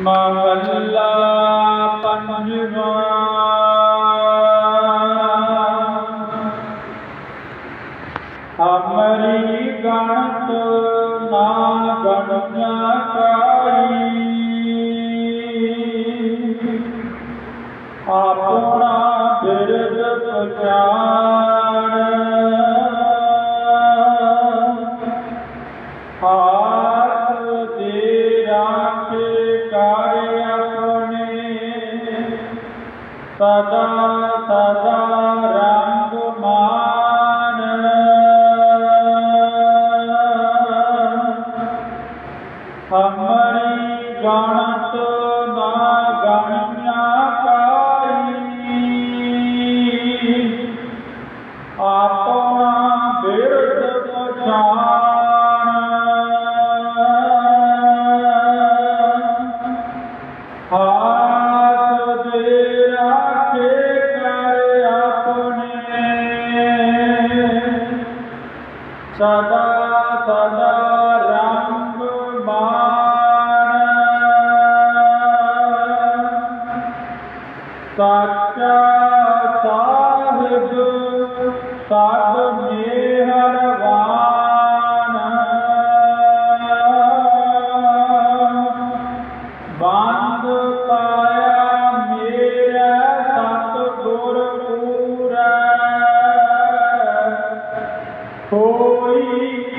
ਮਹੱਲਾ ਪੰਜਵਾਂ। ਅਮਰੀ ਗਣਤ ਨਾ ਗਣਨਾ ਕਾਈ ਆਪਣਾ ਬਿਰਦ ਪਛਾਣ ਸਦਾ ਸਦਾ ਸਦਾ ਸਦਾ ਰੰਗ ਮਾਣ। ਸਾਚਾ ਸਾਹਿਬ ਸਦ ਮਿਹਰਬਾਨ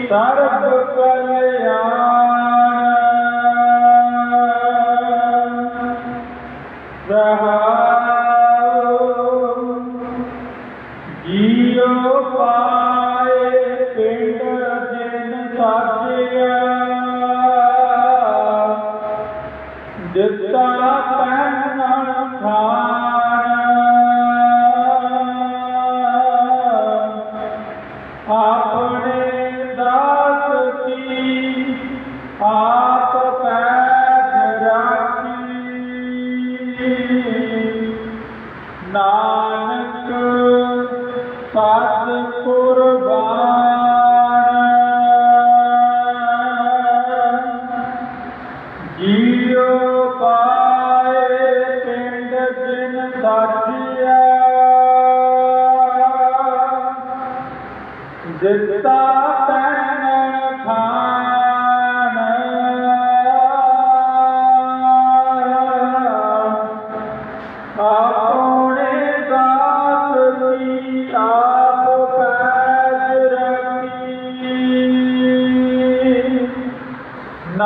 Sara ਆਪ ਪੈਜ ਰਾਖੀ ਨਾਨਕ ਸਤ ਕੁਰਬਾਨ ਜੀਉ ਪਾਏ ਪਿੰਡ ਜਿਨ ਸਾਜਿਆ ਦਿੱਤਾ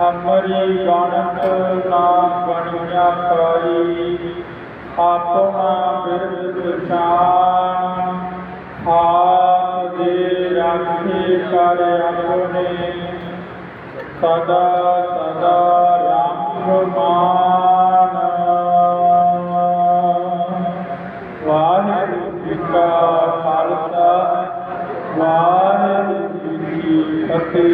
ਅਮਰੀ ਗਣਤ ਨਾ ਬਣਿਆ ਪਾਈ ਆਪਣਾ ਬਿਰਦ ਸ਼ਾਨ ਹਾਥ ਦੇ ਰਾਖੇ ਕਰ ਆਪਣੇ। ਸਦਾ ਸਦਾ ਰਾਮ ਮਾਨ ਵਾਹਿਗੁਰੂ ਜੀ ਕਾ ਖਾਲਸਾ, ਵਾਹਿਗੁਰੂ ਜੀ ਕੀ ਫਤਿਹ।